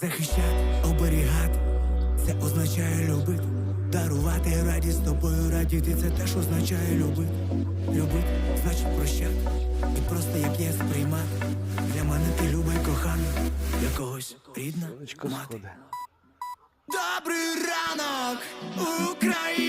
захищати, оберігати, це означає любити, дарувати радість тобою, радіти це теж означає любити. Любити значить прощати. І просто як є сприймати. Для мене ти любий й кохана, для рідна мати. Добрий ранок, Україна!